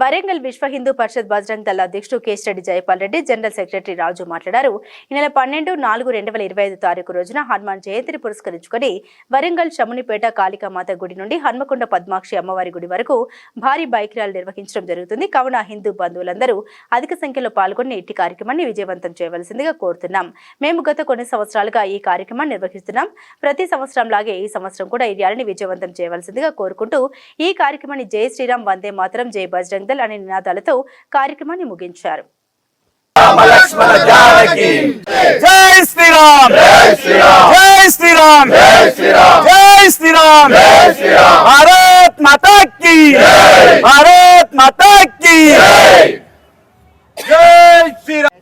వరంగల్ విశ్వ హిందూ పరిషత్ బజరంగ్ దళ అధ్యక్షుడు Keshareddy Jayapal Reddy general secretary Raju మాట్లాడారు. ఈ నెల పన్నెండు నాలుగు రెండు వేల ఇరవై ఐదు తారీఖు రోజున హనుమాన్ జయంతిని పురస్కరించుకొని వరంగల్ శమునిపేట కాళికామాత గుడి నుండి హన్మకొండ పద్మాక్షి అమ్మవారి గుడి వరకు భారీ బైక్ ర్యాలీ నిర్వహించడం జరుగుతుంది. కావున హిందూ బంధువులందరూ అధిక సంఖ్యలో పాల్గొని ఇట్టి కార్యక్రమాన్ని విజయవంతం చేయవలసిందిగా కోరుతున్నాం. మేము గత కొన్ని సంవత్సరాలుగా ఈ కార్యక్రమాన్ని నిర్వహిస్తున్నాం. ప్రతి సంవత్సరం లాగే ఈ సంవత్సరం కూడా ఈ ర్యాలీని విజయవంతం చేయవలసిందిగా కోరుకుంటూ ఈ కార్యక్రమాన్ని జై శ్రీరామ్ వందే మాతరం జై బజరంగ్ దళ్ అనే నినాదాలతో కార్యక్రమాన్ని ముగించారు. లక్ష్మణ జానకి! జై శ్రీరామ్! జై శ్రీరామ్! జై శ్రీరామ్! జై శ్రీరామ్! జై శ్రీరామ్! జై శ్రీరామ్! భారత్ మాతా కీ! భారత్ మాతా కీ! జై శ్రీరామ్!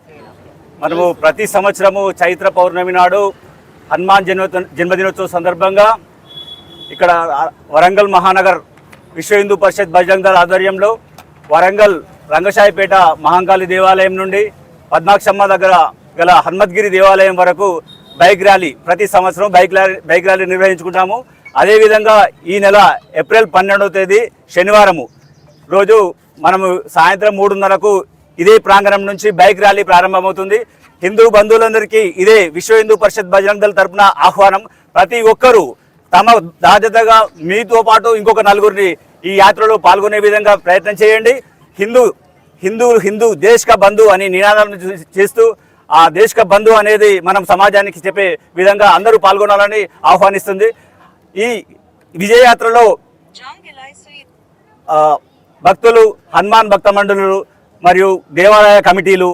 మనము ప్రతి సంవత్సరము చైత్ర పౌర్ణమి నాడు హనుమాన్ జన్మ జన్మదినోత్సవ సందర్భంగా ఇక్కడ వరంగల్ మహానగర్ విశ్వ హిందూ పరిషత్ బజరంగ్ దళ ఆధ్వర్యంలో వరంగల్ రంగశాయిపేట మహంకాళి దేవాలయం నుండి పద్మాక్షమ్మ దగ్గర గల హనుమద్గిరి దేవాలయం వరకు బైక్ ర్యాలీ ప్రతి సంవత్సరం బైక్ ర్యాలీ బైక్ ర్యాలీ నిర్వహించుకుంటాము. అదేవిధంగా ఈ నెల ఏప్రిల్ పన్నెండవ తేదీ శనివారము రోజు మనము సాయంత్రం మూడున్నరకు ఇదే ప్రాంగణం నుంచి బైక్ ర్యాలీ ప్రారంభమవుతుంది. హిందూ బంధువులందరికీ ఇదే విశ్వ హిందూ పరిషత్ బజరంగ్ దళ తరపున ఆహ్వానం. ప్రతి ఒక్కరూ తమ బాధ్యతగా మీతో పాటు ఇంకొక నలుగురిని ఈ యాత్రలో పాల్గొనే విధంగా ప్రయత్నం చేయండి. హిందూ హిందూ హిందూ దేశక బంధు అని నినాదాలను చేస్తూ ఆ దేశక బంధు అనేది మనం సమాజానికి చెప్పే విధంగా అందరూ పాల్గొనాలని ఆహ్వానిస్తుంది. ఈ విజయయాత్రలో భక్తులు హనుమాన్ భక్త మండలులు మరియు దేవాలయ కమిటీలు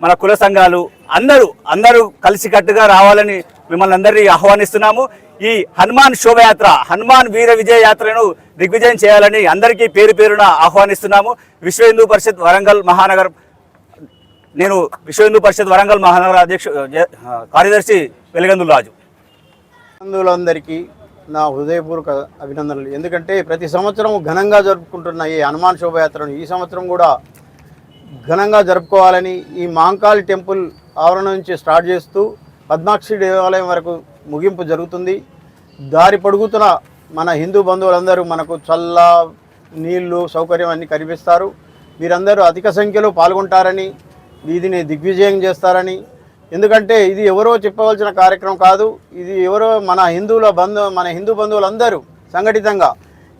మన కుల సంఘాలు అందరూ అందరూ కలిసికట్టుగా రావాలని మిమ్మల్ని అందరినీ ఆహ్వానిస్తున్నాము. ఈ హనుమాన్ శోభయాత్ర హనుమాన్ వీర విజయ యాత్రను దిగ్విజయం చేయాలని అందరికీ పేరు పేరున ఆహ్వానిస్తున్నాము. విశ్వ హిందూ పరిషత్ వరంగల్ మహానగర్ నేను విశ్వ హిందూ పరిషత్ వరంగల్ మహానగర అధ్యక్ష కార్యదర్శి వెలగందుల రాజు. హిందువులందరికీ నా హృదయపూర్వక అభినందనలు. ఎందుకంటే ప్రతి సంవత్సరం ఘనంగా జరుపుకుంటున్న ఈ హనుమాన్ శోభయాత్రను ఈ సంవత్సరం కూడా ఘనంగా జరుపుకోవాలని ఈ మాంకాళి టెంపుల్ ఆవరణ నుంచి స్టార్ట్ చేస్తూ పద్మాక్షి దేవాలయం వరకు ముగింపు జరుగుతుంది. దారి పొడుగుతున్న మన హిందూ బంధువులందరూ మనకు చల్ల నీళ్ళు సౌకర్యం అన్ని కనిపిస్తారు. మీరందరూ అధిక సంఖ్యలో పాల్గొంటారని వీధిని దిగ్విజయం చేస్తారని. ఎందుకంటే ఇది ఎవరో చెప్పవలసిన కార్యక్రమం కాదు. ఇది ఎవరో మన హిందువుల బంధు మన హిందూ బంధువులందరూ సంఘటితంగా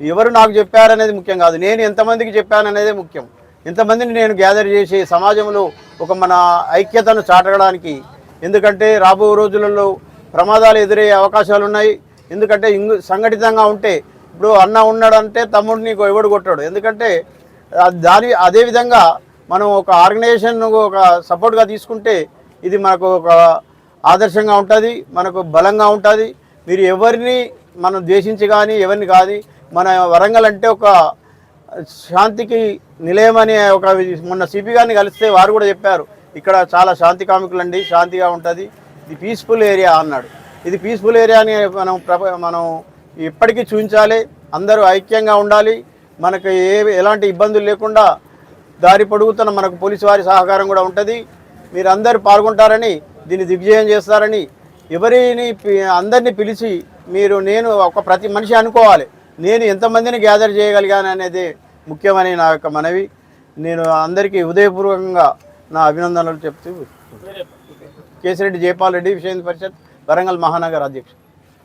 ఎవరు నాకు చెప్పారనేది ముఖ్యం కాదు. నేను ఎంతమందికి చెప్పాననేదే ముఖ్యం. ఎంతమందిని నేను గ్యాదర్ చేసి సమాజంలో ఒక మన ఐక్యతను చాటడానికి ఎందుకంటే రాబో రోజులలో ప్రమాదాలు ఎదురయ్యే అవకాశాలు ఉన్నాయి ఎందుకంటే ఇంగు సంఘటితంగా ఉంటే ఇప్పుడు అన్న ఉన్నాడంటే తమ్ముడిని ఎవడు కొట్టాడు. ఎందుకంటే దాని అదేవిధంగా మనం ఒక ఆర్గనైజేషన్ ఒక సపోర్ట్గా తీసుకుంటే ఇది మనకు ఒక ఆదర్శంగా ఉంటుంది మనకు బలంగా ఉంటుంది. మీరు ఎవరిని మనం ద్వేషించి కానీ ఎవరిని కానీ మన వరంగల్ అంటే ఒక శాంతికి నిలయం అనే ఒక మొన్న సిపి గారిని కలిస్తే వారు కూడా చెప్పారు ఇక్కడ చాలా శాంతి కామికులండి శాంతిగా ఉంటుంది ఇది పీస్ఫుల్ ఏరియా అన్నాడు. ఇది పీస్ఫుల్ ఏరియా అని మనం ప్రప- మనం ఎప్పటికీ చూపించాలి. అందరూ ఐక్యంగా ఉండాలి. మనకు ఏ ఎలాంటి ఇబ్బందులు లేకుండా దారి పొడుగుతున్న మనకు పోలీసు వారి సహకారం కూడా ఉంటుంది. మీరు అందరూ పాల్గొంటారని దీన్ని దిగ్విజయం చేస్తారని ఎవరిని అందరినీ పిలిచి మీరు నేను ఒక ప్రతి మనిషి అనుకోవాలి. నేను ఎంతమందిని గ్యాదర్ చేయగలిగాను అనేది ముఖ్యమని నా యొక్క మనవి. నేను అందరికీ హృదయపూర్వకంగా నా అభినందనలు చెప్తూ కేసిరెడ్డి జయపాల్ రెడ్డి హిందూ పరిషత్. వరంగల్ మహానగర్ అధ్యక్షుడు.